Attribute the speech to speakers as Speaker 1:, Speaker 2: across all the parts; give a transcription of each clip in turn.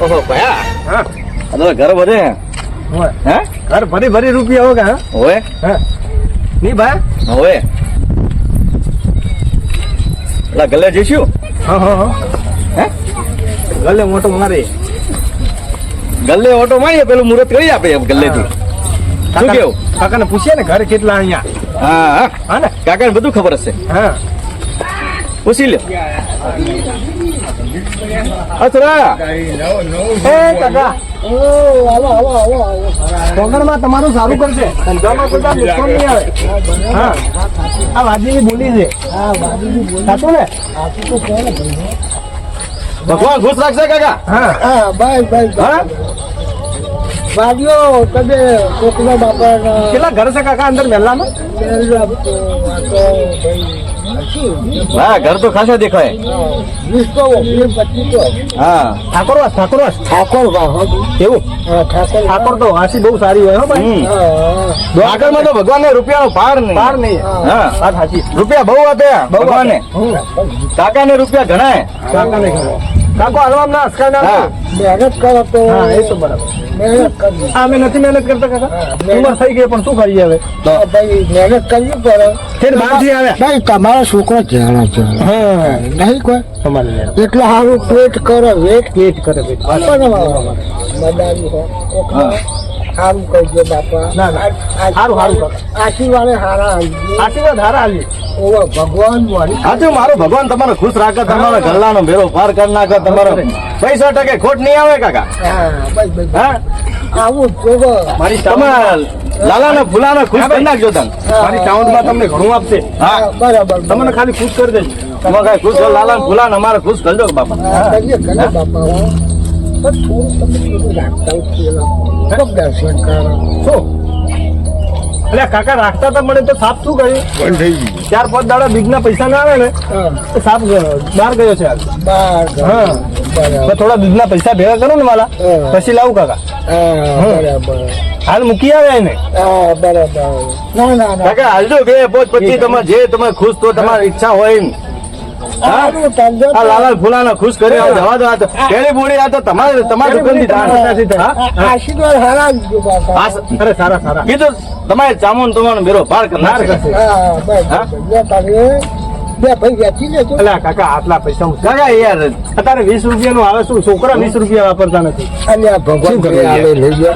Speaker 1: ઓહો ભયા.
Speaker 2: હા.
Speaker 1: અરે તો ઘર બધે.
Speaker 2: હોય.
Speaker 1: હે?
Speaker 2: ઘર ભરી ભરી રૂપિયા હોગા હા?
Speaker 1: હોય?
Speaker 2: હા. નહીં ભાઈ?
Speaker 1: હોય. એટલે ગલે જઈશું?
Speaker 2: હા હા હા.
Speaker 1: હે?
Speaker 2: ગલે મોટો મારે
Speaker 1: ગલ્લે ઓટો મારીએ પેલું મુહૂર્ત કરી આપે એમ ગલ્લેથી શું કેવું?
Speaker 2: કાકાને પૂછીએ ને ઘરે કેટલા અહીંયા?
Speaker 1: હા હા.
Speaker 2: હા ને?
Speaker 1: કાકાને બધું ખબર હશે.
Speaker 2: હા.
Speaker 1: પૂછી લ્યો. અસરા!
Speaker 2: એ કાકા! કોંગણમાં તમારું સારું કરશે. ધંધામાં કોઈ નુકસાન નહીં આવે. હા. આ વાજીની બોલી છે. સાચું ને?
Speaker 1: ભગવાન ખુશ રાખશે કાકા?
Speaker 2: હા.
Speaker 3: હા. બસ બસ
Speaker 1: હા?
Speaker 3: વાડીઓ કોકના બાપા
Speaker 2: કેટલા ઘર છે કાકા અંદર મહેલામાં?
Speaker 1: હા ઘર તો ખાસા દેખાય.
Speaker 3: હા. ઠાકોર વાસ
Speaker 1: ઠાકોર
Speaker 2: ઠાકોરવાસ.
Speaker 3: ઠાકોર
Speaker 2: એવું
Speaker 3: ઠાકોર
Speaker 2: તો વાસી બહુ સારી હોય હો ભાઈ.
Speaker 1: હમ. માં તો ભગવાન ને રૂપિયાનો પાર નહીં.
Speaker 2: પાર નહીં.
Speaker 1: હા.
Speaker 2: વાત સાચી.
Speaker 1: રૂપિયા બહુ આપ્યા ભગવાને કાકા ને રૂપિયા ઘણા
Speaker 2: કાકાને ખબર કાકો હલવામ ના હસકા ના
Speaker 3: મહેનત કરો તો.
Speaker 2: હા એ તો બરાબર.
Speaker 3: મહેનત
Speaker 2: અમે નથી મહેનત કરતા કાકા. ઉંમર થઈ ગઈ પણ શું કરીએ હવે?
Speaker 3: તો ભાઈ મહેનત કરવી પડે.
Speaker 2: ફેર બહારથી આવે
Speaker 3: ભાઈ તમારો છોકરો ચહેરા છે.
Speaker 2: હા.
Speaker 3: નહીં કોઈ?
Speaker 2: તમારે
Speaker 3: એટલે સારું પેટ કરો વેટ
Speaker 2: પેટ કરે.
Speaker 3: હા. સારું કરજો બાપા.
Speaker 2: ના, ના. સારું, સારું
Speaker 3: આશીર્વાદ હારા.
Speaker 2: આશીર્વાદ હારા આલી
Speaker 3: ઓવા ભગવાન
Speaker 1: મારો ભગવાન તમારો ખુશ રાખે તમારા ગલ્લાનો ભેરો પાર કરી નાખે તમારો પૈસા ટકે ખોટ નહીં આવે કાકા.
Speaker 3: હા આવું જોવો.
Speaker 2: મારી
Speaker 1: તમે લાલાને ફૂલાને ખુશ કરી નાખજો તમે
Speaker 2: મારી સાઉન્ડમાં તમને ઘણું આપશે.
Speaker 1: હા
Speaker 3: બરાબર
Speaker 2: તમને ખાલી ખુશ કરી દેજો.
Speaker 1: તમે કઈ ખુશ લાલાને ફૂલાને અમારે ખુશ કરજો બાપા.
Speaker 3: થોડું તમે થોડું રાખતા ખૂબ દર્શન કરો
Speaker 2: શું એટલે કાકા રાખતા તો મળે તો સાપ શું કર્યું ચાર પાંચ દાડા બીજના પૈસા ના આવે ને સાપ ગયો, બહાર ગયો છે
Speaker 3: બહાર ગયો.
Speaker 2: હા. થોડા બીજના પૈસા ભેગા કરો ને માલા પછી લાવું કાકા. હાલ મૂકી આવે એને.
Speaker 3: બરાબર. ના ના ના.
Speaker 1: કાકા હાલજો બે પોચ પછી તમે જે તમે ખુશ તો તમારી ઈચ્છા હોય આ લાલા ફૂલાને ખુશ કરી આવો, જવા દો આ તો. પેલી બોડી આ તો તમારે તમારી દુકાનથી દાન.
Speaker 3: આશીર્વાદ હારા
Speaker 2: અરે સારા સારા.
Speaker 1: કીધું તમારે જામુન તમારો મેરો પાર કરનાર
Speaker 2: કરશે.
Speaker 3: હા. બસ
Speaker 2: કાકા આટલા પૈસા
Speaker 1: કાકા યાર
Speaker 2: અત્યારે વીસ રૂપિયા નું આવે શું? છોકરા વીસ રૂપિયા વાપરતા નથી.
Speaker 3: આ ભગવાન લઈ ગયો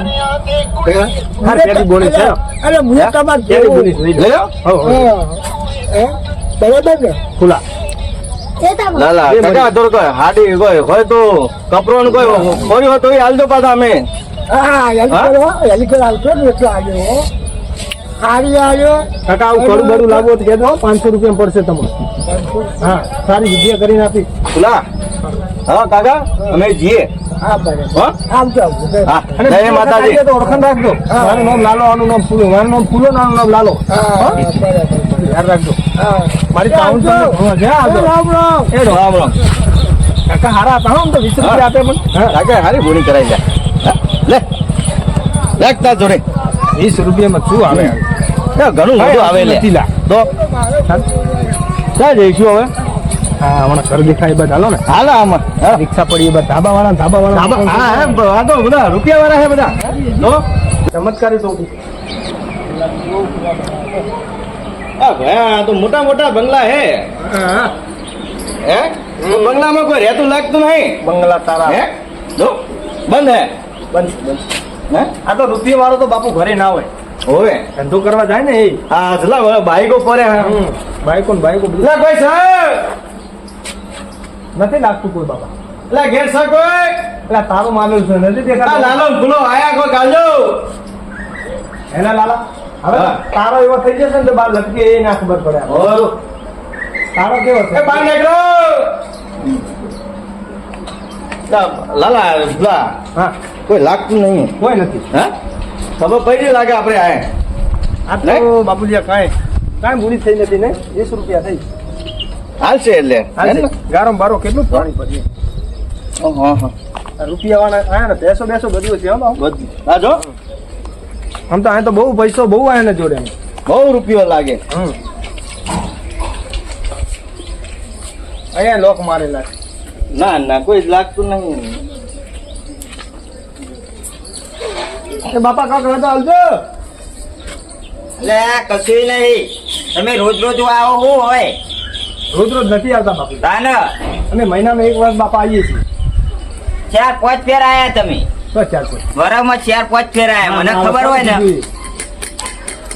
Speaker 2: બોલી છે.
Speaker 3: અરે હું તમારે
Speaker 2: કેરી
Speaker 3: જેવું.
Speaker 2: બોલી લઈ લો. હો, હો.
Speaker 3: હા. હે? બરાબર ને?
Speaker 2: ખુલ્લા
Speaker 1: લાલા
Speaker 2: બે
Speaker 1: કાકા કોઈ હાડી કોઈ હોય તો કપરો ને કોઈ ખોરી હોય તો એ હાલજો પાછા અમે.
Speaker 2: કાકા આવું બડું લાવવું તો કહેજો પાંચસો રૂપિયા પડશે તમારે. હા સારી જગ્યા કરીને આપી.
Speaker 1: ખુલા હા કાકા અમે જઈએ.
Speaker 3: હા બરાબર
Speaker 1: હો?
Speaker 3: આવજો આવજો
Speaker 1: હા
Speaker 2: અને
Speaker 1: જય માતાજી.
Speaker 2: ઓળખાણ રાખજો. મારું નામ લાલો આનું નામ ફૂલો મારું નામ ફૂલો નાનું નામ લાલો.
Speaker 3: હા
Speaker 2: યાદ રાખજો.
Speaker 3: હા
Speaker 2: મારી કાઉન્ટ હા, આવજો.
Speaker 3: રામ રામ
Speaker 2: કાકા હારા હતા આમ તો વીસ રૂપિયા આપે પણ હા,
Speaker 1: કાકા હારી બોલી કરાઈ જાય લે. લેખ તાર જોડે.
Speaker 2: વીસ રૂપિયામાં શું આવે
Speaker 1: ઘણું મોટું આવે લે.
Speaker 2: લા.
Speaker 1: તો? ક્યાં જઈશું હવે?
Speaker 2: હા હમણાં ઘર દેખાય બધા. હાલો ને.
Speaker 1: હાલ આમાં. હા.
Speaker 2: રિક્ષા પડી બધા. ધાબા વાળા ધાબા
Speaker 1: ધાબા-
Speaker 2: વાળા
Speaker 1: હા હા, તો બધા રૂપિયા વાળા છે બધા. તો?
Speaker 2: ચમત્કારી તો
Speaker 1: આ ભયા તો મોટા મોટા બંગલા હે.
Speaker 2: હે?
Speaker 1: બંગલામાં કોઈ રહેતું લાગતું નહીં.
Speaker 2: બંગલા તારા.
Speaker 1: હે? જો બંધ હે.
Speaker 2: બંધ બંધ.
Speaker 1: હે?
Speaker 2: આ તો રૂપિયા વાળો તો બાપુ ઘરે ના હોય.
Speaker 1: હોવે.
Speaker 2: ધંધો કરવા જાય ને એ.
Speaker 1: આ જલા બાઈકો પરે હે.
Speaker 2: બાઈકો ને બાઈકો
Speaker 1: લે કોઈ સર!
Speaker 2: નથી લાગતું કોઈ બાપા.
Speaker 1: લે ઘેર સર કોઈ?
Speaker 2: એટલે તારો માલ છે નથી દેખાતો.
Speaker 1: લાલો ભૂલો આયા કોઈ કાલજો.
Speaker 2: એના લાલા. હવે
Speaker 1: હા.
Speaker 2: તારો એવો થઈ જશે ને તો બાર લટકી એ ના ખબર પડે.
Speaker 1: ઓર
Speaker 2: તારો કેવો છે?
Speaker 1: બાર નીકળો. લા- લાલા પેલા
Speaker 2: હા.
Speaker 1: કોઈ લાગતું નહીં.
Speaker 2: કોઈ નથી.
Speaker 1: હા? ખબર પડી લાગે આપણે આયા.
Speaker 2: આ
Speaker 1: લે.
Speaker 2: તો બાપુજી કાંઈ કાંઈ ભૂલી થઈ નથી ને? વીસ રૂપિયા થઈ.
Speaker 1: હાલશે એટલે.
Speaker 2: ગારમ બારો કેટલું પાણી પડી
Speaker 1: હા હા
Speaker 2: રૂપિયા વાળા આયા ને બેસો બેસો બધું છે હો.
Speaker 1: બધું. હા જો.
Speaker 2: આમ તો આ તો બહુ પૈસો બહુ આવે ને જોડે
Speaker 1: બહુ રૂપિયો લાગે.
Speaker 2: હમ. અહીંયા લોક મારેલા
Speaker 1: ના ના કોઈ લાગતું નહીં.
Speaker 2: એ બાપા કાક રહેતો હાલજો
Speaker 4: એટલે કશું નહીં. તમે રોજ રોજ આવો હું હોય
Speaker 2: રોજ રોજ નથી આવતા બાપા.
Speaker 4: ના
Speaker 2: અમે મહિનામાં એક વાર બાપા આવીએ છીએ.
Speaker 4: ચાર પાંચ ફેર આવ્યા તમે. વરામાં ચાર પાંચ ફેરાય. આયા મને ખબર હોય ને.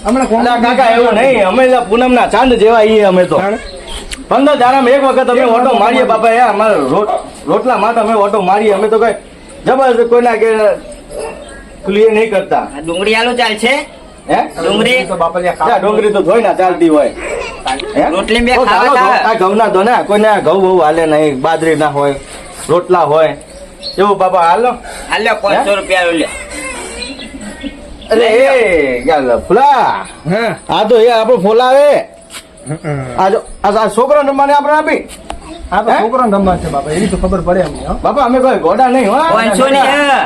Speaker 2: હમણાં
Speaker 1: કાકા એવું નહીં. અમે તો પૂનમના ચાંદ જેવા ઈએ અમે તો. પંદર દાડામાં એક વખત અમે ઓટો મારીએ બાપા યાર અમારે રોટ રોટલા માટે અમે ઓટો મારીએ. અમે તો કઈ જબરજસ્ત કોઈના કે ક્લિયર નહીં કરતા.
Speaker 4: ડુંગળી આલો ચાલશે?
Speaker 1: હે?
Speaker 4: ડુંગળી?
Speaker 2: તો બાપા
Speaker 1: ડુંગળી તો ધોઈ ના ચાલતી હોય?
Speaker 4: રોટલી
Speaker 1: તો
Speaker 4: ખાવા
Speaker 1: ચાલો,
Speaker 4: ચાલે.
Speaker 1: આ ને કોઈને ઘઉં બહુ હાલે નહીં. બાજરી ના હોય રોટલા હોય. એવું બાબા હાલો.
Speaker 4: હાલો પાંચસો રૂપિયા લે.
Speaker 1: અરે એ ફૂલા.
Speaker 2: હા?
Speaker 1: આ તો એ આપણો ફોલાવે આ જો આ આ છોકરો રમવાને આપણે આપી?
Speaker 2: આ તો છોકરો રમવા છે બાપા એની તો ખબર પડે અમને
Speaker 1: બાપા અમે કોઈ ગોડા નહીં હોય
Speaker 4: પાંચસો ની. હે.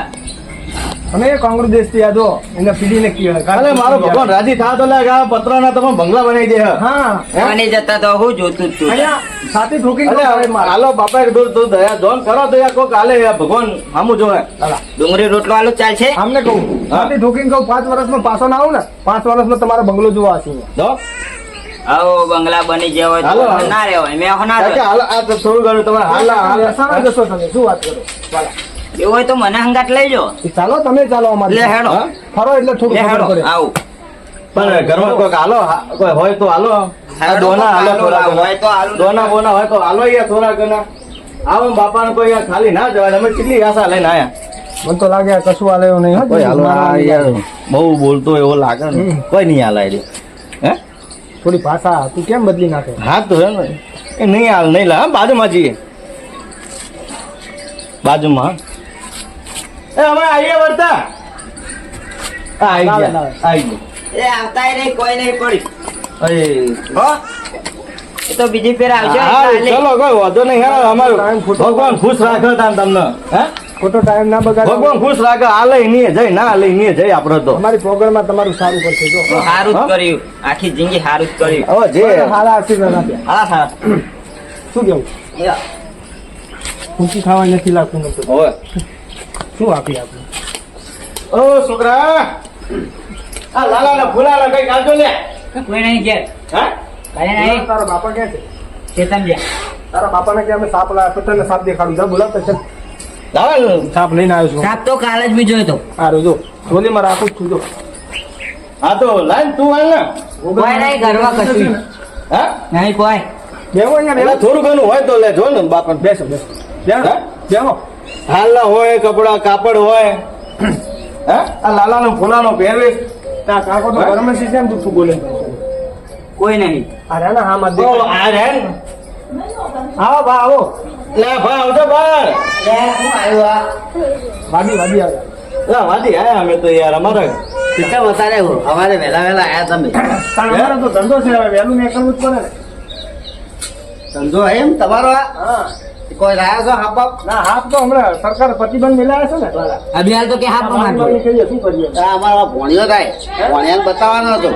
Speaker 2: અમે કોંગ્રેસ દેશથી યાદો એને પીડીને કહેવાય.
Speaker 1: અરે મારો ભગવાન રાજી થા તો લાગે આ પતરાના તમે બંગલા બનાવી દે હા.
Speaker 4: અને જતા તો હું જોતું જ છું.
Speaker 2: સાથે ઠોકી
Speaker 1: હાલો બાપા એક દૂર તું દયા જોન કરો દયા હાલે યાર ભગવાન સામું જોવે.
Speaker 4: ડુંગળી રોટલો આલુ ચાલશે?
Speaker 2: આમને કહું સાથે ઠોકીને કહું પાંચ વર્ષમાં પાછો ના આવું ને પાંચ વર્ષમાં તમારો બંગલો જોવા છે.
Speaker 1: જો
Speaker 4: આવો બંગલા બની ગયા હોય
Speaker 1: હાલો.
Speaker 4: ના રહેવાય મેં ના રહેવાય
Speaker 1: હાલો આ તો થોડું ઘણું તમારે હાલ હાલ.
Speaker 2: જશો તમે શું વાત કરો.
Speaker 4: એવું હોય તો મને હંગાટ લઈ જો
Speaker 2: ચાલો તમે ચાલો અમારે
Speaker 4: લે હેડો.
Speaker 2: ફરો એટલે થોડું
Speaker 4: હેડો આવું.
Speaker 1: પણ ઘરમાં કોઈક હાલો હા, કોઈ હોય તો હાલો. દોના હાલો
Speaker 4: હાલો,
Speaker 1: થોડા
Speaker 4: હોય તો હાલો.
Speaker 1: દોના બોના હોય તો હાલો યાર થોડા ઘણા. આવો બાપાને કોઈ યાર ખાલી ના જવાય. અમે કેટલી આશા લઈને આયા.
Speaker 2: મને તો લાગે કશું હાલે એવું નહીં
Speaker 1: કોઈ હાલો યાર બહુ બોલતો એવો લાગે ને. કોઈ નહીં હાલાય રે હે?
Speaker 2: થોડી ભાષા તું કેમ બદલી નાખે?
Speaker 1: હા તો હે ને એ નહીં હાલ નહીં લા બાજુમાં જઈએ. બાજુમાં. એ અમે આવીએ વર્તા. હા, આઈ ગયા. આઈ ગયા.
Speaker 4: એ આવતાય નહીં કોઈ નહીં પડી.
Speaker 1: અરે.
Speaker 4: હો? એ તો બીજી ફેર આવશે
Speaker 1: હા, ચલો કોઈ વાંધો નહીં હેડો અમારું ભગવાન ખુશ રાખે તાન તમને હે?
Speaker 2: ખોટો ટાઈમ ના બગાડ.
Speaker 1: ભગવાન ખુશ રાખે આ લઈ નહીં જઈ ના લઈ નહીં જઈ આપણે તો.
Speaker 2: અમારી પ્રોગ્રામમાં તમારું સારું પડશે જો.
Speaker 4: સારું જ કર્યું. આખી જિંદગી સારું જ કર્યું.
Speaker 1: હવે જે
Speaker 2: હાલા આશીર્વાદ આપ્યા
Speaker 4: હા હા
Speaker 2: શું કેવું? ખુશી ખાવા નથી લાગતું.
Speaker 1: હવે.
Speaker 2: શું આપી આપણે
Speaker 1: ઓ છોકરા! આ લાલા ને ફૂલા કઈ કાઢજો લે
Speaker 4: કોઈ નહીં કે.
Speaker 1: હા?
Speaker 4: કઈ નહીં.
Speaker 2: તારો બાપા કે છે?
Speaker 4: ચેતન જ્યાં
Speaker 2: તારા બાપાને કે અમે સાપ લાવ્યા ને સાપ દેખાડું જા બોલાવતા
Speaker 1: તો
Speaker 2: સાપ લઈને આવ્યો છું.
Speaker 4: સાપ તો કાલે જ બી જોયો તો.
Speaker 2: સારું જો. ચોલીમાં રાખું છું જો.
Speaker 1: હા તો લાઈન તું હાલ ને.
Speaker 4: કોઈ નહીં ઘરમાં કશું.
Speaker 1: હા?
Speaker 4: નહીં કોઈ.
Speaker 2: બેવો અહીંયા
Speaker 1: થોડું ઘણું હોય તો લે જો ને બાપા
Speaker 2: બેસો બેસો. બેસો
Speaker 1: હે? હાલના હોય કપડા કાપડ હોય. હે? આ લાલાનો ફૂલાનો પહેરવેશ
Speaker 2: ત્યાં કાકો તો છે કેમ તું બોલે?
Speaker 4: કોઈ નહીં.
Speaker 2: અરે ના હા મત
Speaker 1: ઓ આ રે
Speaker 2: આવો બા આવો.
Speaker 1: લે ભા આવજો બહાર
Speaker 2: ભાભી ભાભી આવે.
Speaker 1: લા વાદી આયા અમે તો યાર અમારે.
Speaker 4: કેટલા વધારે અમારે વહેલા વહેલા આયા તમે.
Speaker 2: અમારો તો ધંધો છે હવે વહેલું નીકળવું જ પડે.
Speaker 4: ધંધો એમ તમારો આ?
Speaker 2: હા.
Speaker 4: કોઈ લાયા છો હાપ બાપ?
Speaker 2: ના હાફ તો હમણાં સરકાર પ્રતિબંધ મિલાયા છે ને.
Speaker 4: અભિયાન તો કે
Speaker 2: હાફ નહીં, કહીએ શું કરીએ.
Speaker 4: અમારા ભોણિયો થાય. ભોણિયાને બતાવવાનો હતો.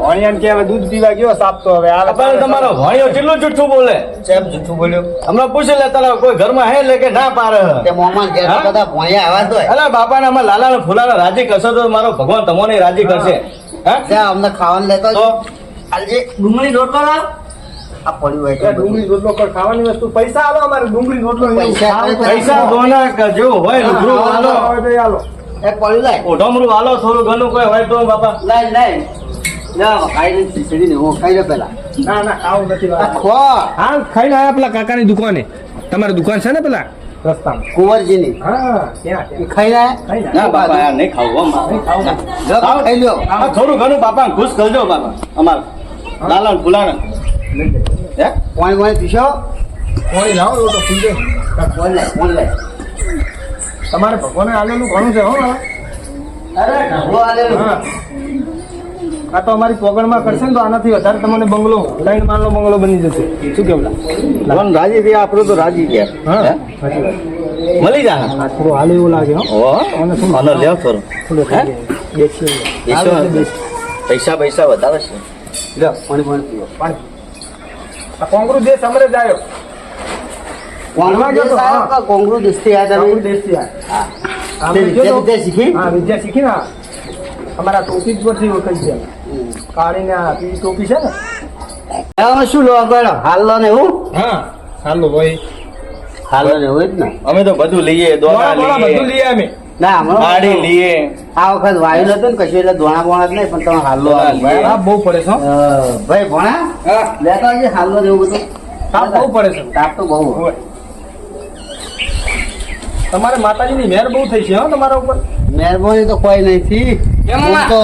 Speaker 2: ભણિયાને કે હવે દૂધ પીવા ગયો સાપ તો હવે આ
Speaker 1: પણ તમારો ભોણિયો કેટલું જુઠ્ઠું બોલે?
Speaker 4: કેમ જૂઠું બોલ્યો?
Speaker 1: હમણાં પૂછી લે તારા કોઈ ઘરમાં હે લે કે ના પારે
Speaker 4: તે મોમાં
Speaker 1: કે?
Speaker 4: બધા ભોણિયા આવા તો
Speaker 1: અલા બાપાના અમાર લાલા ને ફૂલાને રાજી કરશો તો મારો ભગવાન તમને રાજી કરશે. હે?
Speaker 4: ત્યાં અમને ખાવાનું લેતો
Speaker 1: તો?
Speaker 4: આજે ડુંગળી રોટલો લાવ આ પડ્યું હોય
Speaker 2: ડુંગળી રોટલો પર ખાવાની વસ્તુ પૈસા આલો અમારે ડુંગળી રોટલો
Speaker 4: પૈસા
Speaker 2: ખાવું
Speaker 1: દોના કે હોય રૂબરૂ હાલો
Speaker 2: હોય તો એ આલો.
Speaker 4: એ પડ્યું લાય
Speaker 1: ઓઢમરું હાલો થોડું ઘણું કોઈ હોય તો બાપા.
Speaker 4: લાય લાય. જા ખાઈ ખીચડી ને હું ખાઈ લે પેલા.
Speaker 2: ના ના ખાવું નથી
Speaker 4: ખો
Speaker 2: હા ખાઈને આયા પેલા કાકાની દુકાને. તમારી દુકાન છે ને પેલા? રસ્તામાં.
Speaker 4: કુંવરજીની.
Speaker 2: હા ત્યાં
Speaker 4: ખાઈ લે.
Speaker 1: ના બાપા યાર નહીં ખાવું હો મારે.
Speaker 4: ખાઈ લ્યો.
Speaker 1: આ થોડું ઘણું બાપા ખુશ કરજો બાપા. અમાર લાલા ને ફૂલાને હે?
Speaker 4: પાણી પાણી પીશો?
Speaker 2: પાણી લાવો એવું તો ખુલજે.
Speaker 4: કોણ લે કોણ લે?
Speaker 2: તમારે ભગવાને આલેલું ઘણું છે હો
Speaker 4: અરે ઢગલો આલેલો.
Speaker 2: આ તો અમારી પોગણમાં કરશે ને તો આનાથી વધારે તમને બંગલો લાઈન માળનો બંગલો બની જશે. શું કેવું
Speaker 1: કોણ રાજી થયા આપણું તો રાજી ગયા
Speaker 2: હા.
Speaker 1: મળી જા.
Speaker 2: આ થોડું હાલ એવું લાગે હો. અને શું?
Speaker 1: હાલો લેવ થોડું. પૈસા પૈસા વધારે છે.
Speaker 4: પાણી પાણી પીવો?
Speaker 2: પાણી. આ કોંગ્રેસ દેશ અમરે જ આવ્યો.
Speaker 4: કોંગ્રેસ દેશથી આવ્યા તમે?
Speaker 2: દેશથી આવ્યો. વિદ્યા
Speaker 4: શીખી?
Speaker 2: હા વિદ્યા શીખી ને અમારા ટોપી જ પરથી ઓળખાય છે કાળીને આ પીળી ટોપી છે ને.
Speaker 4: હવે શું લો કરો હાલો ને હું?
Speaker 2: હા હાલો ભાઈ.
Speaker 4: હાલો ને એવું જ ને.
Speaker 1: અમે તો બધું લઈએ
Speaker 2: દોરા લઈએ. બધું
Speaker 1: લઈએ
Speaker 2: અમે.
Speaker 4: ના
Speaker 1: ગાડી લઈએ.
Speaker 4: આ વખત વાયુ નતું ને કશું એટલે ધોણા બોણા જ નહીં પણ તમે હાલો
Speaker 2: બહુ પડે છે
Speaker 4: ભાઈ ભણા
Speaker 2: હા.
Speaker 4: આવજે હાલો ને બધું.
Speaker 2: તાપ બહુ પડે છે.
Speaker 4: તાપ તો બહુ
Speaker 2: તમારે માતાજીની મહેર બહુ થઈ છે હો તમારા ઉપર.
Speaker 4: મહેરબાની તો કોઈ નથી તો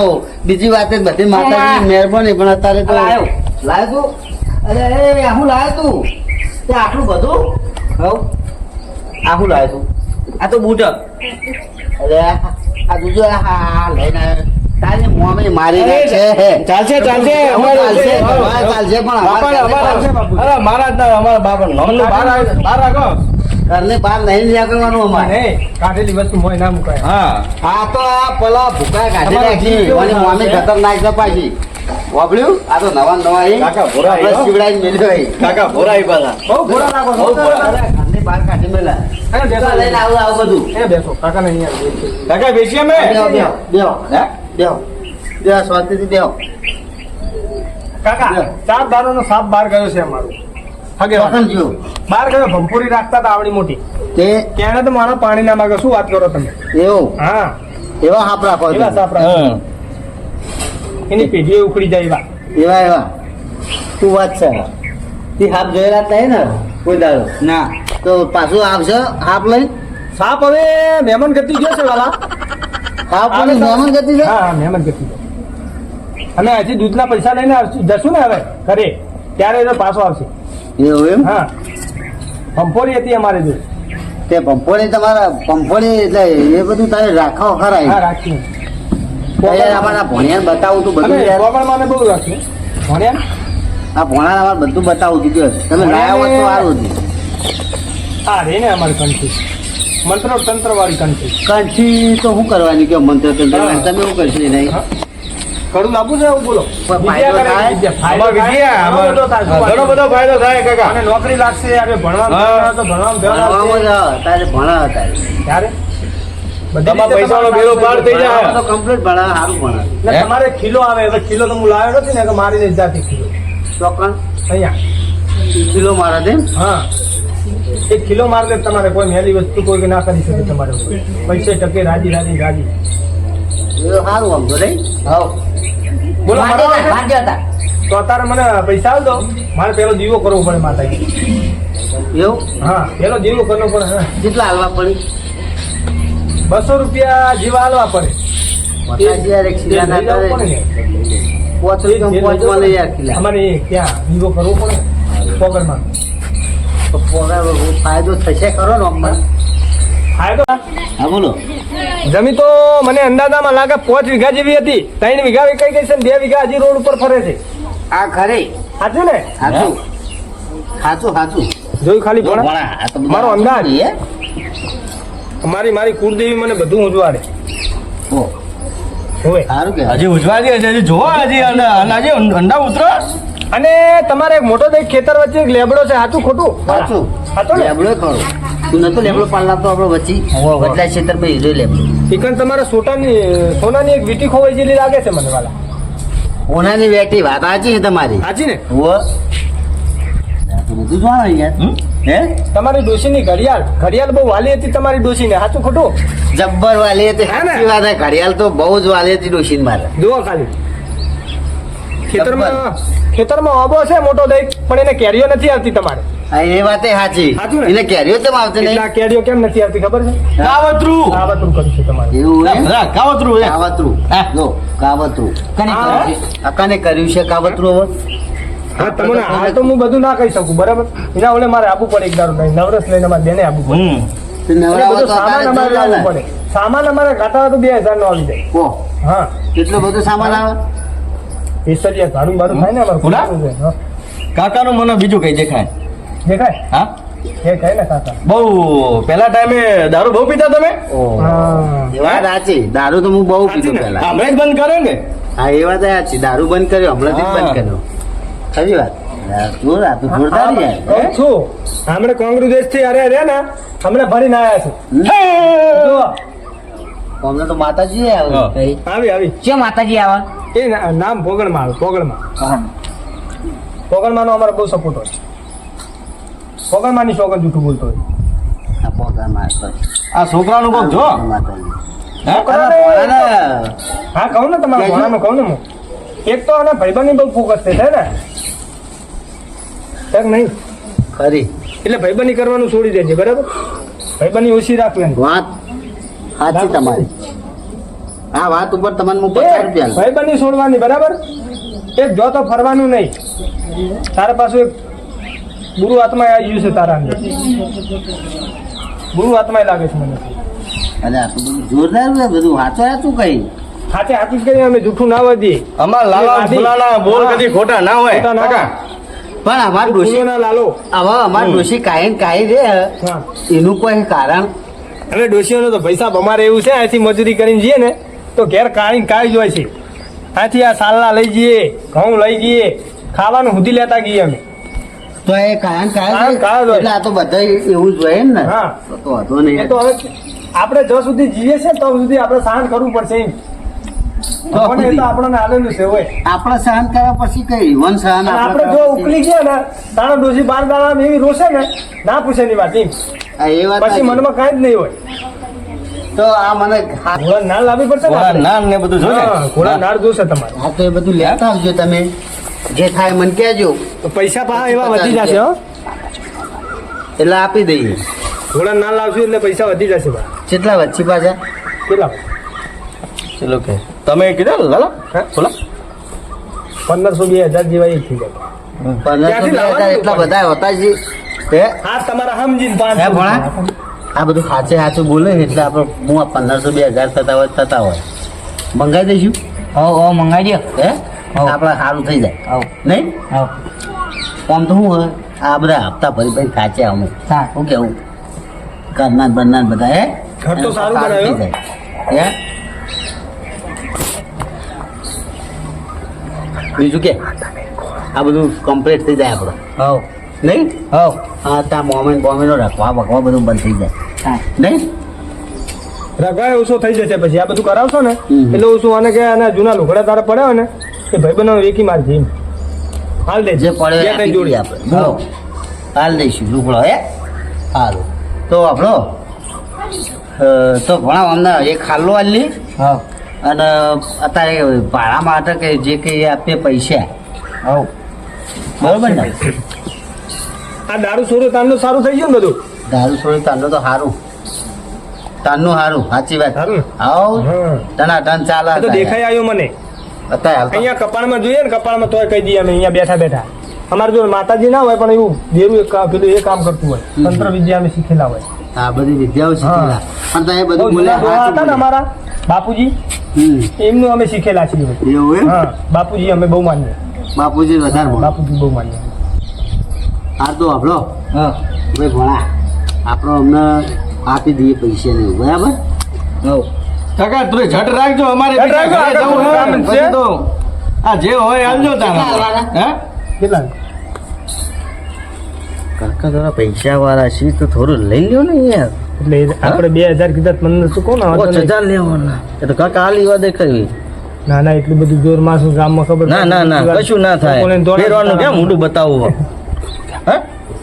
Speaker 4: બીજી વાત જ બધી માતાજીની મહેરબાની પણ અત્યારે તો
Speaker 1: લાયો.
Speaker 4: લાયો તું. અરે એ હું લાયો તું. તે આટલું બધું? હવ. આ હું લાયો તું.
Speaker 1: આ તો બુટક.
Speaker 4: આ બીજું આ હા લઈને મોમે
Speaker 1: ચાલશે ચાલશે.
Speaker 4: ચાલશે
Speaker 1: છે.
Speaker 4: ચાલશે પણ.
Speaker 1: મારા અમારા બાપા.
Speaker 4: ઘરને બહાર નહીં નીકળવાનું અમારે.
Speaker 2: કાઢેલી વસ્તુ મોય ના મુકાય.
Speaker 1: હા.
Speaker 4: આ તો આ પેલા ભૂકા કાઢી નાખી. અને
Speaker 2: છે?
Speaker 4: ખતરનાક છે પાછી. વાપર્યું? આ તો નવા નવા
Speaker 1: કાકા ભોરા
Speaker 4: મેલ્યો
Speaker 1: કાકા ભોરાઈ પાછા
Speaker 2: બહુ ઘોડા નાખો છો.
Speaker 1: બહુ ઘોડા.
Speaker 4: અરે, ઘરની બહાર કાઢી મેલા.
Speaker 2: અરે બેસો.
Speaker 4: તો લઈને આવું આવું બધું.
Speaker 2: એ બેસો. કાકાને અહીંયા
Speaker 1: કાકા બેસીએ અમે?
Speaker 4: બેહો બેહો બેહો.
Speaker 1: હે?
Speaker 4: બેહો. બેહો શાંતિથી બેહો.
Speaker 2: કાકા ચાર દારૂનો સાપ બહાર ગયો છે અમારો. હગે બહાર ગયો ભંપુરી રાખતા હતા આવડી મોટી.
Speaker 4: તે
Speaker 2: તો મારા પાણી ના માગે શું વાત કરો તમે?
Speaker 4: એવું?
Speaker 2: હા.
Speaker 4: એવા હાપ રાખો
Speaker 2: એવા સાપ રાખો. એની પેઢીઓ ઉખડી જાય એવા.
Speaker 4: એવા એવા. શું વાત છે? તે સાપ જોયેલા જ નહીં ને? કોઈ દાડો?
Speaker 1: ના.
Speaker 4: તો પાછું આવશે સાપ લઈ.
Speaker 2: સાપ હવે મહેમાન ગતિ છે વાલા.
Speaker 4: સાપ
Speaker 2: હવે
Speaker 4: મહેમાન ગતિ છે?
Speaker 2: હા મહેમાન ગતિ. અને હજી દૂધના પૈસા લઈને જશું ને હવે ઘરે. ત્યારે એનો પાછો આવશે.
Speaker 4: એવું એમ?
Speaker 2: હા. પંપોરી હતી અમારે જો
Speaker 4: તે પંપોળી તમારા પંપોળી એટલે એ બધું તારે રાખો ખરા
Speaker 2: હા
Speaker 4: યાર અમારા ભણિયાને બતાવું તું બધું.
Speaker 2: ગોપાળમાને બહુ રાખ્યું ભણ્યા
Speaker 4: આ ભણા બધું બતાવું કયો તમે લાયા હોય તો સારું હતું.
Speaker 2: હા રે ને અમારી કંઠી. મંત્રો તંત્ર વાળી કંઠી.
Speaker 4: કંઠી તો શું કરવાની કે મંત્ર તંત્ર. તમે શું કરશો નહીં?
Speaker 2: કરું લાવવું છે એવું બોલો? ઘણો બધો
Speaker 1: ફાયદો થાય કાકા.
Speaker 2: અને નોકરી લાગશે આપણે ભણવા. તો ભણવા
Speaker 4: તારે ભણા તારે.
Speaker 2: ત્યારે
Speaker 1: તમારા પૈસાનો બેડો પાર થઈ જાય.
Speaker 4: તો કમ્પ્લીટ ભણા સારું ભણા.
Speaker 2: તમારે કિલો આવે હવે કિલો તો હું લાવ્યો નથી ને કે મારી જાતી કિલો અહીંયા.
Speaker 4: કિલો મારા દે
Speaker 2: હા. એક કિલો માર દે તમારે કોઈ મેલી વસ્તુ કોઈ ના કરી શકે તમારે પૈસે ટકે રાજી રાજી રાજી.
Speaker 4: સારું આમ તો
Speaker 2: બોલો. તો અત્યારે મને પૈસા આવતો મારે પેલો દીવો કરવો પડે માતા
Speaker 4: એવું?
Speaker 2: હા પેલો દીવો કરવો પડે
Speaker 4: કેટલા હાલવા પડે?
Speaker 2: બસો રૂપિયા જીવા હાલવા પડે. અમારે ક્યાં? દીવો કરવો પડે? પોગળમાં
Speaker 4: તો ફાયદો થશે ખરો ને અમને
Speaker 2: ફાયદો?
Speaker 4: હા બોલો.
Speaker 2: જમીન તો મને અંદાજામાં લાગે પાંચ વીઘા જેવી હતી. ત્રણ વીઘા વિકાઈ ગઈ છે બે વીઘા હજી રોડ ઉપર ફરે છે.
Speaker 4: આ ખરી?
Speaker 2: સાચું ને?
Speaker 4: સાચું. સાચું સાચું.
Speaker 2: જોયું ખાલી ભણા? મારો અંદાજ. મારી મારી કુળદેવી મને બધું ઉજવાડે.
Speaker 1: હજી ઉજવાડી હજી જોવા હજી અને હજી અંડા ઉતરો.
Speaker 2: અને તમારે એક મોટો એક ખેતર વચ્ચે એક લેબડો છે. સાચું ખોટું?
Speaker 4: સાચું
Speaker 2: સાચું
Speaker 4: લેબડો ખરો. તું નતો લેબડો તો આપણો વચ્ચે. બદલાય ક્ષેત્ર પર હીરો લેબડો.
Speaker 2: ચિકન તમારે સોટાની સોનાની એક વીટી ખોવાઈ જેવી લાગે છે મને વાલા.
Speaker 4: સોનાની વેટી વાત સાચી છે તમારી.
Speaker 2: સાચી ને?
Speaker 4: હો બધું જાણો યાર. હે?
Speaker 2: તમારી ડોશીની ઘડિયાળ. ઘડિયાળ બહુ વાલી હતી તમારી ડોશીને. સાચું ખોટું?
Speaker 4: જબ્બર વાલી હતી.
Speaker 2: હા ને?
Speaker 4: ઘડિયાળ તો બહુ જ વાલી હતી ડોશીને મારે.
Speaker 2: જુઓ ખાલી. ખેતરમાં ખેતરમાં અબો છે મોટો દઈ પણ એને કેરીઓ નથી આવતી તમારે.
Speaker 4: હા એ વાતે સાચી એટલે કેરીઓ તેમ આવતી
Speaker 2: એટલા
Speaker 4: નહીં
Speaker 2: કેરીઓ કેમ નથી આવતી ખબર છે?
Speaker 1: કાવતરું.
Speaker 2: કાવતરું કર્યું છે તમારે.
Speaker 4: એવું?
Speaker 1: ના, કાવતરું
Speaker 4: જો કાવતરું. કને કર્યું કને કર્યું છે કાવતરું હવે?
Speaker 2: હા તમને હાલ તો હું બધું ના કહી શકું બરાબર? એના ઓલે મારે આપવું પડે એક દારૂ નહીં નવરસ લઈને બેને આપવું પડે.
Speaker 4: તે તો
Speaker 2: સામાન અમારે લાવવું પડે. સામાન અમારે ઘાટા તો બે હજાર નો આવી જાય. હા.
Speaker 4: એટલો બધો સામાન આવે?
Speaker 2: પેસરિયા ભાડું બારું થાય ને અમારે. હા.
Speaker 1: કાકાનું મને બીજું કઈ દેખાય.
Speaker 2: દેખાય?
Speaker 1: હા?
Speaker 2: એ ને કાકા.
Speaker 1: બહુ પેલા ટાઈમે દારૂ બહુ પીતા તમે?
Speaker 2: હા.
Speaker 4: એ વાત સાચી. દારૂ તો હું બહુ પીધું
Speaker 2: ને?
Speaker 1: હમણાં જ બંધ કરે ને?
Speaker 4: હા એ વાત સાચી. દારૂ બંધ કર્યો હમણાં જ બંધ કર્યો. ખરી વાત. યાર, જોર આ તો જોરદાર યાર.
Speaker 2: કહું છું. હમણે કોંગ્રેસથી અરે રે ને હમણે ભરીને આયા છે.
Speaker 4: અમને તો માતાજી આવે
Speaker 1: હા.
Speaker 4: કઈ.
Speaker 2: આવી આવી.
Speaker 4: ક્યાં માતાજી આવે?
Speaker 2: એ નામ ભોગળમાં આવે પોગળમાં પોગળમાંનો અમારો બહુ સપોર્ટ હોય પોગળમાંની શોગન જૂઠું બોલતો હોય.
Speaker 4: મારતો.
Speaker 1: આ છોકરાનું કોક જો. હે?
Speaker 4: ભોળાને
Speaker 2: કહું ને તમારા. ભણાનું કહું ને હું. એક તો આના ભાઈબંધની બહુ ફોકસ છે થાય ને? છે નહીં.
Speaker 4: ખરી
Speaker 2: એટલે ભાઈબંધી કરવાનું છોડી દેજે બરાબર? ભાઈબંધી ઓછી રાખવાની.
Speaker 4: વાત સાચી તમારી. આ વાત ઉપર તમને હું પચાસ રૂપિયા ભાઈ
Speaker 2: બની છોડવાની બરાબર? એક જો તો ફરવાનું નહીં. તારા પાસે એક ગુરુ આત્મા આવી ગયું છે તારા અંદર. ગુરુ આત્મા લાગે છે મને.
Speaker 4: અરે આ તો બધું જોરદાર છે બધું હાચો હાચું કઈ?
Speaker 2: હાથે હાથું કરી અમે જૂઠું ના વધીએ
Speaker 1: અમાર લાલા. ફુલાના બોલ. કદી ખોટા ના હોય. કાકા.
Speaker 4: પણ અમાર ડોશી
Speaker 2: લાલો.
Speaker 4: આવા અમાર ડોશી કાંઈ ને કાંઈ રે એનું કોઈ કારણ
Speaker 2: અને ડોશીઓનો તો પૈસા અમારે એવું છે અહીંથી મજૂરી કરીને જઈએ ને. તો ઘેર કાઢીને કાઢી જ છે. અહીંથી આ સાલના લઈ જઈએ ઘઉં લઈ જઈએ ખાવાનું સુધી લેતા ગઈએ અમે.
Speaker 4: તો એ કાયમ
Speaker 2: કાયમ
Speaker 4: એટલે આ તો બધા એવું જ હોય ને?
Speaker 2: હા.
Speaker 4: તો વાંધો નહીં.
Speaker 2: તો હવે આપણે જ્યાં સુધી જીવે છે તો સુધી આપણે સહન કરવું પડશે તો આપણને આલેલું છે હોય.
Speaker 4: આપણે સહન કર્યા પછી કઈ વન સહન
Speaker 2: આપણે જો ઉકલી ગયા ને તારા ડોસી બાર દાડા એવી રોશે ને ના પૂછે ની વાત.
Speaker 4: એ વાત
Speaker 2: પછી મનમાં કઈ જ નહીં હોય.
Speaker 4: તો આ મને
Speaker 2: ઘોડા નાળ લાવવી પડશે
Speaker 1: ઘોડા? નાન ને બધું જો ને
Speaker 2: ઘોડા નાળ જોશે તમારે.
Speaker 4: હા, તો એ બધું લેતા આવજો તમે. જે થાય મને કહેજો.
Speaker 2: તો પૈસા પાછા એવા વધી જશે હો.
Speaker 4: એટલે આપી દઈએ.
Speaker 2: ઘોડા નાળ લાવશું એટલે પૈસા વધી જશે
Speaker 4: કેટલા વચ્ચે પાછા?
Speaker 2: કેટલા?
Speaker 1: ચલો કે. તમે કીધા ને લાલા
Speaker 2: હે?
Speaker 1: બોલા.
Speaker 2: પંદરસો બે હજાર જેવા એક થઈ જાય.
Speaker 4: પંદરસો બે હજાર એટલા બધા હોતા જ હે?
Speaker 2: હા તમારા સમજીને પાંચ
Speaker 4: આ બધું સાચે સાચું બોલે એટલે આપણે હું આ પંદરસો બે હજાર થતા હોય થતા હોય. મંગાવી દઈશું?
Speaker 3: હો હો મંગાવી દે
Speaker 4: હે?
Speaker 3: હોવ.
Speaker 4: આપણે સારું થઈ જાય.
Speaker 3: હોવ.
Speaker 4: નહીં?
Speaker 3: હો
Speaker 4: આમ તો શું હોય? આ બધા હપ્તા ભરી ભરી ખાચે અમે.
Speaker 3: હા.
Speaker 4: શું કેવું? કરનાર બનનાર બધા હે?
Speaker 2: ઘર તો સારું
Speaker 4: થઈ
Speaker 2: બનાવ્યું.
Speaker 4: જાય. હે? બીજું કે? આ બધું કમ્પ્લીટ થઈ જાય આપણો.
Speaker 3: હો
Speaker 4: નહીં?
Speaker 3: હો
Speaker 4: હા ત્યાં મોમેન્ટ બોમેન્ટો રાખવા બકવા બધું બંધ થઈ જાય.
Speaker 3: હા
Speaker 4: નહીં
Speaker 2: રગાય ઓછો થઈ જશે પછી. આ બધું કરાવશો ને એટલે ઓછું આને કે આના જૂના લુગડા તારા પડ્યા હોય ને કે ભાઈ બનાવ એકી માર જીમ. હાલ દે.
Speaker 4: જે પડે એ
Speaker 2: બે જોડી.
Speaker 4: આપણે. હાલ. દઈશું લુગડો હે? હાલો. તો આપણો તો ભણાવ અમને એક ખાલ્લો આલી
Speaker 3: હા.
Speaker 4: અને અત્યારે ભાડા માટે કે જે કંઈ આપે પૈસા.
Speaker 3: હો.
Speaker 4: બરોબર ને?
Speaker 2: આ દારૂ સોરું તાંડું સારું થઈ ગયું ને બધું?
Speaker 4: દારૂ છોડી તાંડો તો સારું તાનનું સારું સાચી વાત? આવ
Speaker 2: હા.
Speaker 4: ટના ટન ચાલે
Speaker 2: તો દેખાઈ આવ્યું મને.
Speaker 4: હાલ
Speaker 2: અહીંયા કપાળમાં જોઈએ ને કપાળમાં તોય કહી દઈએ અમે અહીંયા બેઠા બેઠા. અમારે જો માતાજી ના હોય પણ એવું દેવું એક પેલું એ કામ કરતું હોય. તંત્ર વિદ્યા અમે શીખેલા હોય.
Speaker 4: આ બધી વિદ્યાઓ શીખેલા. પણ તો એ બધું બોલ્યા
Speaker 2: હતા ને અમારા બાપુજી? એમનું અમે શીખેલા છીએ.
Speaker 4: એવું
Speaker 2: હા બાપુજી અમે બહુ માનીએ.
Speaker 4: બાપુજી વધારે
Speaker 2: બાપુજી બહુ માનીએ.
Speaker 4: આ તો આપણો
Speaker 3: હા.
Speaker 4: ભાઈ ભણા આપણો અમને આપી દઈએ પૈસા ને બરાબર?
Speaker 1: કાકા તું ઝટ રાખજો અમારે આ જે હોય આવજો તારા.
Speaker 2: કેટલા?
Speaker 4: કાકા થોડા પૈસા વાળા છે તો થોડું લઈ લ્યો ને યાર.
Speaker 2: એટલે આપણે બે હજાર કીધા પંદરસો કોણ
Speaker 4: હજાર લેવાના. એ તો કાકા આ લીવા દેખાવી
Speaker 2: ના ના એટલું બધું જોર માસું ગામમાં ખબર
Speaker 1: ના ના ના કશું ના થાય. ફેરવાનું કેમ મોઢું બતાવવું? હે?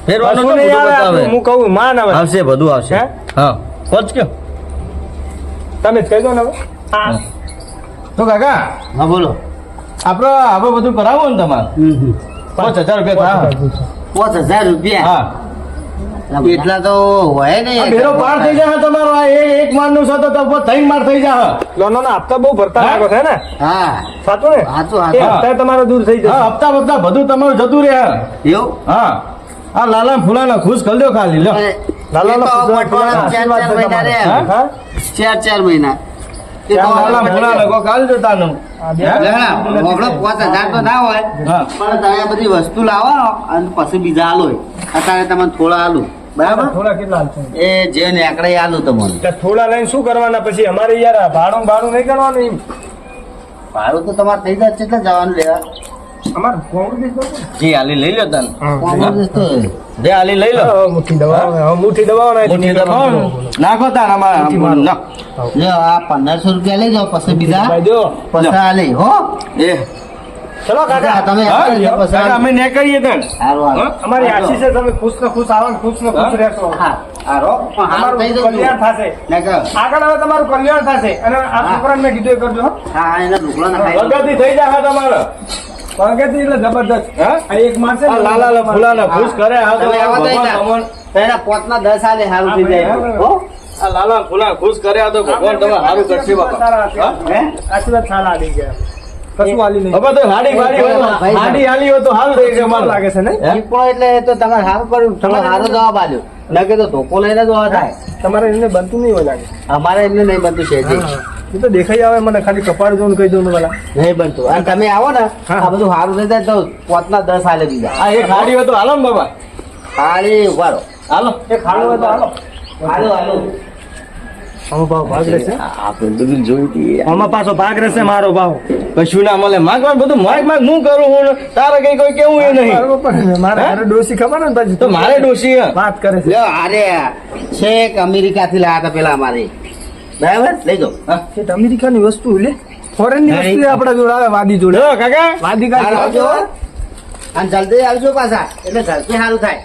Speaker 1: ફેરવાનું
Speaker 2: આવે, હું કહું માન આવે.
Speaker 1: આવશે બધું આવશે.
Speaker 2: હે?
Speaker 1: હા. કોચ કયો?
Speaker 2: તમે જ કહી દો ને હવે. હા.
Speaker 1: તો કાકા
Speaker 4: હા બોલો.
Speaker 1: આપણે આપણે બધું કરાવવું ને તમારે. પાંચ હજાર રૂપિયા
Speaker 4: પાંચ હજાર રૂપિયા?
Speaker 1: હા.
Speaker 4: એટલા તો હોય ને.
Speaker 1: પાર થઈ જાય તમારો આ એક એક મારનું છે તો તો ત્રણ માર થઈ જાય
Speaker 2: લોનોના હપ્તા બહુ ભરતા? લાગો છે ને?
Speaker 4: હા.
Speaker 2: સાચું ને?
Speaker 4: સાચું,
Speaker 2: હપ્તા તમારો દૂર થઈ
Speaker 1: જાય
Speaker 2: જશે
Speaker 1: હપ્તા બપ્તા બધું તમારું જતું રહે.
Speaker 4: એવું?
Speaker 1: હા. આ લાલા ફૂલાના ખુશ કરી દો ખાલી લો.
Speaker 2: લાલાનો પૂતળા
Speaker 4: ચાર ચાર
Speaker 2: આશીર્વાદ છે
Speaker 4: મહિના
Speaker 2: હા?
Speaker 4: ચાર ચાર મહિના. એ તો
Speaker 1: લાલા ફૂલાના કો કાલ જોતાનું
Speaker 2: આ બે
Speaker 1: હે?
Speaker 4: લેણા, હમણાં પાંચ હજાર તો ના હોય પણ તમે બધી વસ્તુ લાવો અને પછી બીજા આલો. અત્યારે તમને થોડા આલું. બરાબર?
Speaker 2: થોડા કેટલા
Speaker 4: એ જે નેકડે આલું તમને.
Speaker 2: થોડા લઈને શું કરવાના પછી? અમારે યાર ભાડું ભાડું નહીં કરવાનું એમ.
Speaker 4: ભાડું તો તમારે થઈ જાય કેટલા જવાનું લેવા.
Speaker 2: અમાર
Speaker 1: જી હાલી લઈ લો તને. જે હાલી લઈ લો.
Speaker 2: મુઠ્ઠી દબાવો મુઠ્ઠી દબાવો ને
Speaker 1: મોટી નાખો તાર આમાં
Speaker 4: જો આ પંદરસો રૂપિયા લઈ જાઓ પછી બીજા. પછી આ લઈ હો.
Speaker 1: એ.
Speaker 2: ચલો કાકા.
Speaker 4: તમે
Speaker 1: હા?
Speaker 4: આપી દો, પછી
Speaker 1: કાકા, અમે ને કરીએ તને?
Speaker 2: અમારી આશી છે તમે ખુશ ને ખુશ આવો ને ખુશ ને ખુશ
Speaker 1: હા?
Speaker 2: રહેશો.
Speaker 4: હા,
Speaker 2: કલ્યાણ થશે. આગળ હવે તમારું કલ્યાણ થશે. અને આ. છોકરાને મેં કીધું એ કરજો હા,
Speaker 4: એના ઢોકળા
Speaker 1: થઈ જાય તમારે.
Speaker 2: પગેથી એટલે જબરદસ્ત
Speaker 1: હા?
Speaker 2: એક
Speaker 1: માણસ લાલા લા ફૂલા ના ખુશ કરે આ તો ભગવાન
Speaker 4: એના-
Speaker 1: ભગવાન.
Speaker 4: તો એના પોતના દસ આલે હારું થઈ જાય
Speaker 2: હો?
Speaker 1: આ લાલા ફૂલા ખુશ કર્યા આ તો ભગવાન તમે સારું કરશે બાપા હા?
Speaker 2: આશીર્વાદ સારા આવી ગયા કશું નહીં.
Speaker 1: તો હાડી હાડી હાલી હોય તો થઈ
Speaker 2: લાગે છે ને
Speaker 4: પણ એટલે તો તમારે સારું કર્યું તમે હારો જવાબ આલ્યો નકે તો ધોકો લઈને જવા થાય.
Speaker 2: તમારે એમને બનતું નહીં હોય લાગે.
Speaker 4: અમારે એમને નહીં બનતું છે
Speaker 2: એ તો દેખાઈ આવે મને ખાલી કપાળ જોઈને કહી દઉં ને પેલા.
Speaker 4: નહીં બનતું. અને તમે આવો ને
Speaker 2: હા.
Speaker 4: આ બધું સારું થઈ જાય તો પોતના દસ હાલે બીજા.
Speaker 1: આ એક હાડી હોય તો હાલો ને બાબા.
Speaker 4: ખાલી ઉભારો
Speaker 1: હાલો.
Speaker 2: એ ખાડો હોય તો હાલો.
Speaker 4: હાલો હાલો.
Speaker 2: આમાં ભાવ ભાગ રહેશે?
Speaker 1: આપણે બધું જોઈ હતી
Speaker 2: આમાં પાછો ભાગ રહેશે મારો ભાવ.
Speaker 1: કશું ના મળે. માગ માગ બધું માગ માગ હું કરું હું તારે કઈ કોઈ કેવું એ નહીં.
Speaker 2: મારે ડોસી ખબર ને પછી
Speaker 1: તો મારે ડોશી
Speaker 2: વાત કરે છે.
Speaker 4: અરે છેક અમેરિકા થી લાયા હતા પેલા અમારે. બરાબર? લઈ જાઓ.
Speaker 2: તો અમેરિકાની વસ્તુ લે.
Speaker 4: ફોરેનની.
Speaker 2: વસ્તુ આપડા જોડે આવે વાદી જોડે.
Speaker 1: કાકા.
Speaker 2: વાદી કાઢી
Speaker 4: આવજો. અને જલ્દી આવજો પાછા. એટલે ઝડપી સારું થાય.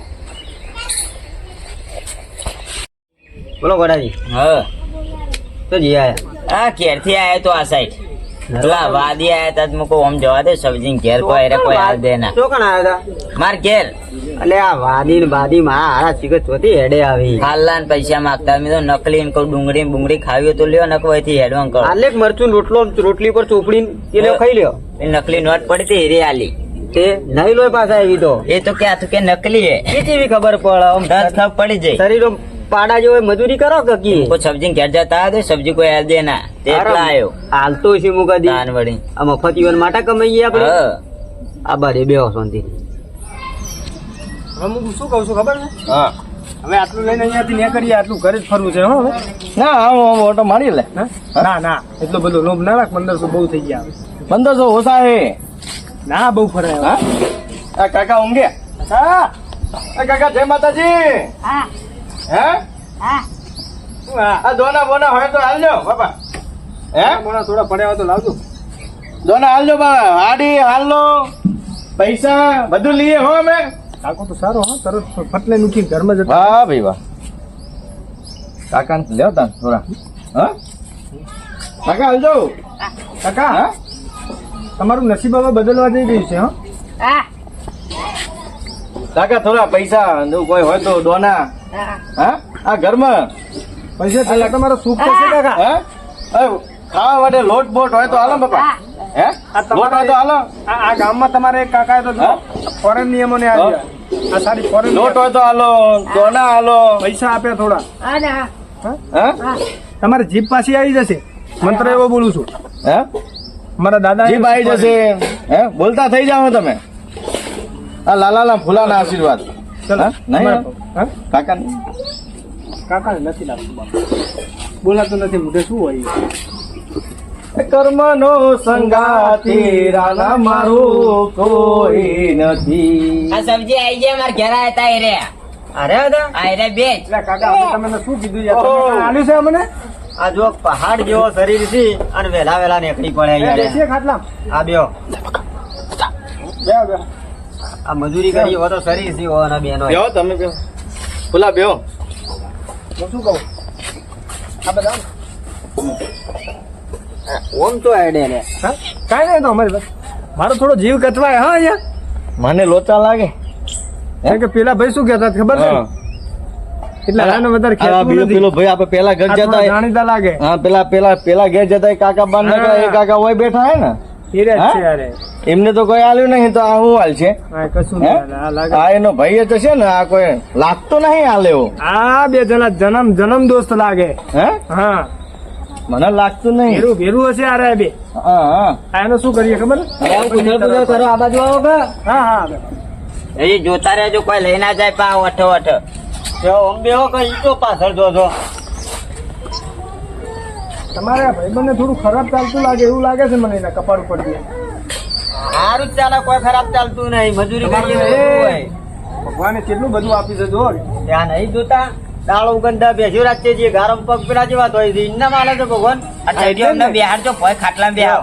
Speaker 4: બોલો ગોડાજી.
Speaker 5: હા.
Speaker 4: તો જી આયા.
Speaker 5: આ ઘેરથી આયો તો આ સાઈડ પેલા વાદી આયા તા મુકો આમ જવા દે સબ્જી ઘેર કોઈ હારે કોઈ હાલ દે ના.
Speaker 4: શું કણ આવ્યા હતા
Speaker 5: માર ઘેર.
Speaker 4: એટલે આ વાદી ને બાદી માં હારા ચીકત ચોથી હેડે આવી.
Speaker 5: હાલના ને પૈસા માંગતા મેં તો નકલી ને કહું ડુંગળી બુંગળી ખાવી તો લ્યો નકો એથી હેડવાન કરો
Speaker 4: આલેક મરચું રોટલો રોટલી પર ચોપડી એ ખાઈ લ્યો.
Speaker 5: એ નકલી નોટ પડી હતી હીરે આલી.
Speaker 4: તે નહીં લોય પાછા એવી તો.
Speaker 5: એ તો ક્યાં કે નકલી હે.
Speaker 4: એ કેવી ખબર પડે? આમ
Speaker 5: પડી જાય.
Speaker 4: શરીરો પાડા જેવો મજૂરી કરો કકી કી?
Speaker 5: કોઈ સબ્જી ઘેર જતા તો સબ્જી કોઈ આલ દે ના. તે એટલા આવ્યો
Speaker 4: હાલતો છે મુકાદી
Speaker 5: દાન વળી.
Speaker 4: આ મફત જીવન માટે કમાઈએ આપણે?
Speaker 5: હા.
Speaker 4: આ બારે બેહો શાંતિ.
Speaker 2: હવે હું શું કહું છું ખબર છે?
Speaker 1: હા.
Speaker 2: હવે આટલું લઈને અહીંયાથી ને કરીએ આટલું ઘરે જ ફરવું છે હો હવે.
Speaker 1: ના હા આવો ઓટો મારી લે.
Speaker 2: ના ના એટલો બધો લોભ ના રાખ પંદરસો બહુ થઈ ગયા
Speaker 1: પંદરસો ઓછા હે.
Speaker 2: ના બહુ ફરે
Speaker 1: હા? કાકા ઊંઘે હા. કાકા જય માતાજી. હે.
Speaker 2: શું હા.
Speaker 1: આ? દોના બોના હોય તો હાલજો બાપા. હે?
Speaker 2: મોણા થોડા પડ્યા હોય તો લાવજો.
Speaker 1: દોના હાલજો બાપા. હાડી હાલો પૈસા બધું લઈએ હો અમે.
Speaker 2: કાકો તો સારો હો તરત ફટલે મૂકી ઘરમાં જતો
Speaker 1: વાહ ભાઈ વાહ. કાકા લેવ તા થોડા. હા? કાકા હાલજો.
Speaker 2: કાકા.
Speaker 1: હા?
Speaker 2: તમારું નસીબ હવે બદલવા જઈ રહ્યું છે હા.
Speaker 1: કાકા થોડા પૈસા કોઈ હોય તો દોના. હા? આ ઘરમાં.
Speaker 2: પૈસા પેલા તમારો સુખ થશે કાકા.
Speaker 1: હે? ખાવા માટે લોટ બોટ હોય તો હાલો બાપા. હે.
Speaker 2: આ
Speaker 1: લોટ હોય તો હાલો.
Speaker 2: આ ગામમાં તમારે એક કાકા તો ફોરેન નિયમો ને આ આ સારી ફોરેન
Speaker 1: લોટ હોય તો હાલો. દોના હાલો.
Speaker 2: પૈસા આપે થોડા.
Speaker 1: હે
Speaker 2: તમારે જીપ પાછી આવી જશે. મંત્ર એવો બોલું છું.
Speaker 1: હે?
Speaker 2: મારા દાદા
Speaker 1: જીપ આવી જશે. હે? બોલતા થઈ જાઓ તમે. આ લાલાલા ફૂલાના આશીર્વાદ.
Speaker 2: ચલો
Speaker 1: નહીં
Speaker 2: તમારે-
Speaker 1: કાકા
Speaker 2: કાકાને નથી લાગતું બાપા. બોલાતું નથી મોઢે શું હોય
Speaker 1: કર્મનો સંગાતી રાના મારું કોઈ નથી.
Speaker 5: આ સબ્જી આવી જાય માર ઘેર તા
Speaker 4: અરે
Speaker 5: આ બે
Speaker 2: કાકા અમે તમને શું કીધું યાર આલ્યું છે અમને
Speaker 4: આ જો પહાડ જેવો શરીર છે અને વેલા વેલા નીકળી પડે
Speaker 2: ખાટલા
Speaker 4: આ બેઓ
Speaker 2: બે
Speaker 4: આ મજૂરી કરી હોય તો શરીર છે હોય અને બેનો.
Speaker 1: તમે બેહો. ફૂલા બેહો.
Speaker 2: હું શું કહું? આ બધા
Speaker 4: ઓમ તો હેડે ને.
Speaker 2: હા? કાંઈ નહીં તો અમારી બસ મારો થોડો જીવ કચવાય હા અહીંયા?
Speaker 1: મને લોચા લાગે.
Speaker 2: કારણ કે પેલા ભાઈ શું કહેતા ખબર છે. એટલે આને વધારે
Speaker 1: પેલો ભાઈ આપણે પેલા ઘર જતા
Speaker 2: જાણીતા લાગે.
Speaker 1: હા પેલા પેલા પેલા ઘેર જતા એ કાકા બાર ના એ કાકા હોય બેઠા હે ને.
Speaker 2: છે.
Speaker 1: એમને તો કોઈ આલ્યું નહીં તો આ શું હાલ છે?
Speaker 2: હા?
Speaker 1: હે?
Speaker 2: આ
Speaker 1: એનો ભાઈ તો છે ને આ કોઈ લાગતો નહીં હાલે એવો
Speaker 2: આ બે જણા જન્મ જન્મ દોસ્ત લાગે.
Speaker 1: હે?
Speaker 2: હા.
Speaker 1: મને લાગતું નહીં.
Speaker 2: ભેરું ભેરું હશે આ બે.
Speaker 1: હા હા.
Speaker 2: એનો શું કરીએ ખબર?
Speaker 4: પૂછડ કરો આ બાજુ આવો કે
Speaker 2: હા હા
Speaker 5: એ જોતા રહેજો કોઈ લઈ ના જાય પા ઓઠો ઓઠો.
Speaker 4: જો ઓમ બેહો કે ઈ તો પાછળ જોજો.
Speaker 2: તમારે ભાઈ ભાઈબંધને થોડું ખરાબ ચાલતું લાગે એવું લાગે છે મને એના કપાળ ઉપર.
Speaker 5: સારું ચાલે કોઈ ખરાબ ચાલતું નહીં. મજૂરી કરીએ.
Speaker 2: ભગવાને કેટલું બધું આપી છે જો
Speaker 5: ત્યાં નહીં જોતા. દાળો ઉગંધા બેસ્યો રાખશે જે ગારમ પગ પેલા જેવા તો ઇન્ના માલે છે ભગવાન. આ બિહારજો ભય ખાટલા બેહાવ.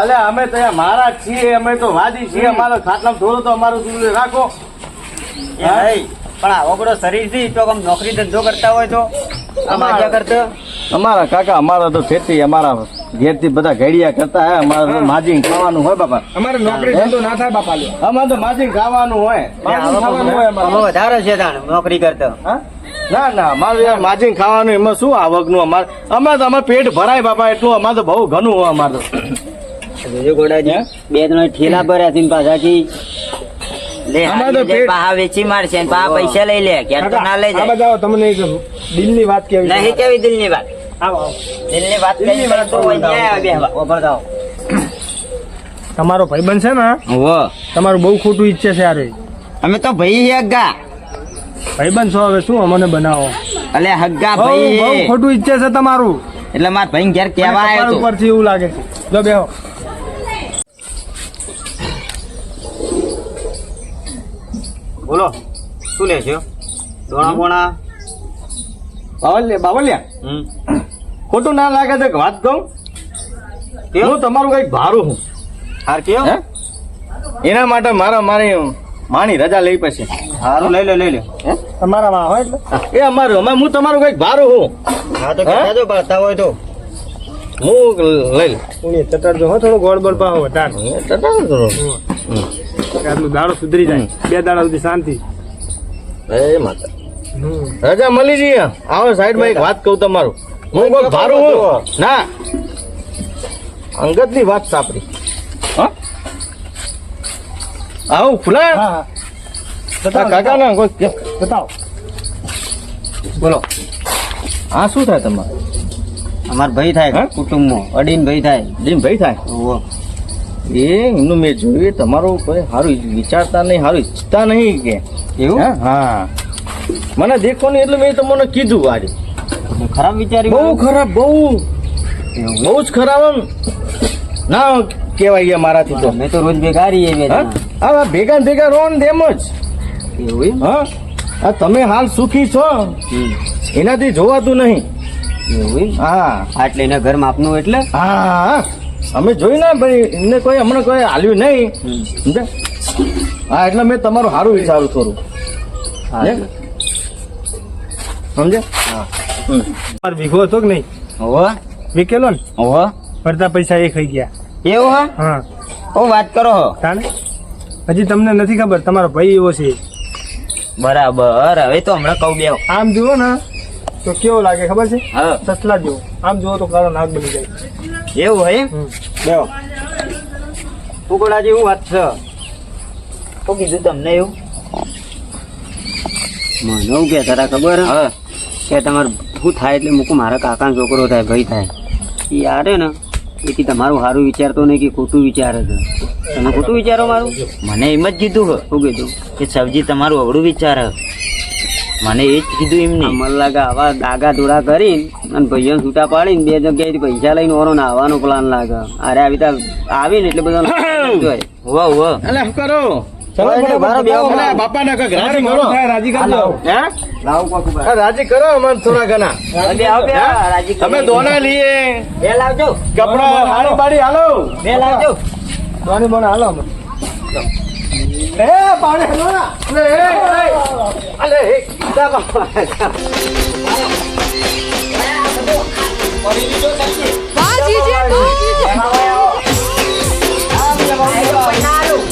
Speaker 1: અલે અમે તો મારા છીએ અમે તો વાદી છીએ અમારો ખાટલા થોડો તો અમારું દૂર રાખો.
Speaker 5: પણ આવો બધો શરીરથી તો આમ નોકરી ધંધો કરતા હોય તો. અમારા કરતો.
Speaker 1: અમારા કાકા અમારા તો ખેતી અમારા ઘેરથી બધા ઘડિયા કરતા હે અમારે માજી ખાવાનું હોય બાપા.
Speaker 2: અમારે નોકરી ધંધો ના થાય બાપા
Speaker 1: અમારે તો માજી ખાવાનું હોય.
Speaker 2: માજીને ખાવાનું હોય અમારે.
Speaker 5: વધારે છે નોકરી કરતો.
Speaker 1: હા? ના ના અમારે યાર માજી ખાવાનું એમાં શું આવકનું અમારે? અમારે તો અમારે પેટ ભરાય બાપા એટલું અમારે તો બહુ ઘણું હોય અમારે તો.
Speaker 5: બે ત્રણ ઠેલા ભર્યા છે પાછાથી. વેચી મારશે ને પૈસા લઈ લે ક્યાં તો ના લઈ જાય.
Speaker 2: તમને દિલ દિલની વાત કેવી.
Speaker 5: નહીં કેવી
Speaker 2: આવો.
Speaker 5: દિલની વાત?
Speaker 2: તમારો ભાઈ બનશે ને? તમારું બહુ ખોટું ઈચ્છે છે યાર એ.
Speaker 5: અમે તો ભાઈ હગ્ગા
Speaker 2: ભાઈબંધ છો હવે શું અમને બનાવો?
Speaker 5: અલે હગ્ગા ભાઈ
Speaker 2: બહુ ખોટું ઈચ્છે છે તમારું.
Speaker 5: એટલે મારા ભાઈ ઘેર કેવા આવ્યો તો
Speaker 2: ઉપરથી એવું લાગે છે. જો બેહો.
Speaker 5: બોલો શું લે છો? દોણા બોણા?
Speaker 1: બાવલિયા બાવલિયા?
Speaker 5: હમ.
Speaker 1: ખોટું ના લાગે તો વાત કહું. હું તમારું કંઈક ભારું હું.
Speaker 5: હાર કયો
Speaker 1: હે? એના માટે મારા મારી માણી રજા લઈ પછી.
Speaker 5: હારું લઈ લે લઈ લે.
Speaker 2: તમારા માં હોય એટલે.
Speaker 1: એ અમારું અમે હું તમારું કંઈક ભારું હું.
Speaker 5: હા તો
Speaker 1: કહેજો
Speaker 5: કહેતા હોય તો.
Speaker 1: હું લઈ લે
Speaker 2: ઉણી ચટર જો હો થોડો ગોળ બોલ પાહો વધારે
Speaker 1: એ
Speaker 2: આટલું દાડો સુધરી જાય. બે દાડા સુધી શાંતિ.
Speaker 1: એ માતા. રજા મળી જઈએ આવો સાઈડમાં એક વાત કહું તમારું. હું કોઈ ભારું હું ના અંગતની. વાત સાપરી હા? આવું ફૂલા
Speaker 2: હા હા.
Speaker 1: કાકા ના કોઈ
Speaker 2: બતાવો.
Speaker 1: બોલો. આ શું થાય તમારે?
Speaker 5: અમાર ભાઈ થાય
Speaker 1: હે?
Speaker 5: કુટુંબમાં. અડીન ભાઈ થાય.
Speaker 1: અડીન ભાઈ થાય?
Speaker 5: ઓહો.
Speaker 1: એ એમનું મેં જોયું તમારું કોઈ સારું વિચારતા નહીં સારું ઈચ્છતા નહીં કે.
Speaker 5: એવું?
Speaker 1: હે? મને દેખો ને એટલે મેં તમને કીધું આજે.
Speaker 5: ખરાબ વિચારી
Speaker 1: બહુ ખરાબ બહુ. બહુ જ ખરાબ આમ. ના કહેવાય ગયા મારાથી તો.
Speaker 5: મેં તો રોજ ભેગા રહીએ
Speaker 1: હા? ભેગા ભેગા રહો ને તેમ જ.
Speaker 5: એવું એમ?
Speaker 1: હા? તમે હાલ સુખી છો? એનાથી જોવાતું નહીં.
Speaker 5: એવું
Speaker 1: હા.
Speaker 5: આટલે એના ઘર માપનું એટલે?
Speaker 1: હા. અમે જોઈ ના ભાઈ એમને કોઈ હમણાં કોઈ હાલ્યું નહીં. સમજે હા એટલે મેં તમારું સારું વિચારું થોડું
Speaker 5: હા.
Speaker 1: હે?
Speaker 2: હા વીઘો હતો કે નહીં?
Speaker 5: ઓહો
Speaker 2: વિકેલો ને?
Speaker 5: ઓહો
Speaker 2: ફરતા પૈસા એ ખાઈ ગયા.
Speaker 5: એવું હા?
Speaker 2: હા.
Speaker 5: ઓ વાત કરો હો.
Speaker 2: તાને? હજી તમને નથી ખબર તમારો ભાઈ એવો છે.
Speaker 5: બરાબર હવે તો હમણાં કહું બે
Speaker 2: આમ જુઓ ને તો કેવો લાગે ખબર છે?
Speaker 5: હા.
Speaker 2: સસલા જુઓ આમ જુઓ તો કાળો નાગ બની જાય.
Speaker 5: એવું હોય?
Speaker 2: હમ.
Speaker 5: બેહો જેવું વાત છે? તો કીધું તમને એવું? મને કે તારા ખબર હે? કે તમારે ભૂ થાય એટલે મૂકું મારા કાકાનો છોકરો થાય ભાઈ થાય. એ યારે ને એથી તમારું સારું વિચારતો નહીં કે ખોટું વિચારે છે. તમે ખોટું વિચારો મારું? મને એમ જ કીધું શું કીધું? કે સબજી તમારું અવળું વિચાર. હે. મને એ જ કીધું એમને. મને લાગે આવા દાગા ધોળા કરીને અને ભાઈઓ છૂટા પાડીને બે જગ્યાએથી પૈસા લઈને ઓરો આવવાનો પ્લાન લાગે. અરે આવી રીતે આવીને એટલે બધા વાહ વાહ
Speaker 1: કરો? રાજી કરો. અમને થોડા ઘણા. તમે દોના લઈએ
Speaker 5: લાવજો.
Speaker 1: કપડા હાડી બાડી હાલો.
Speaker 5: બે લાવજો.
Speaker 2: દોની બોના હાલો.
Speaker 1: એ પાણી હાલો ના અલે હે.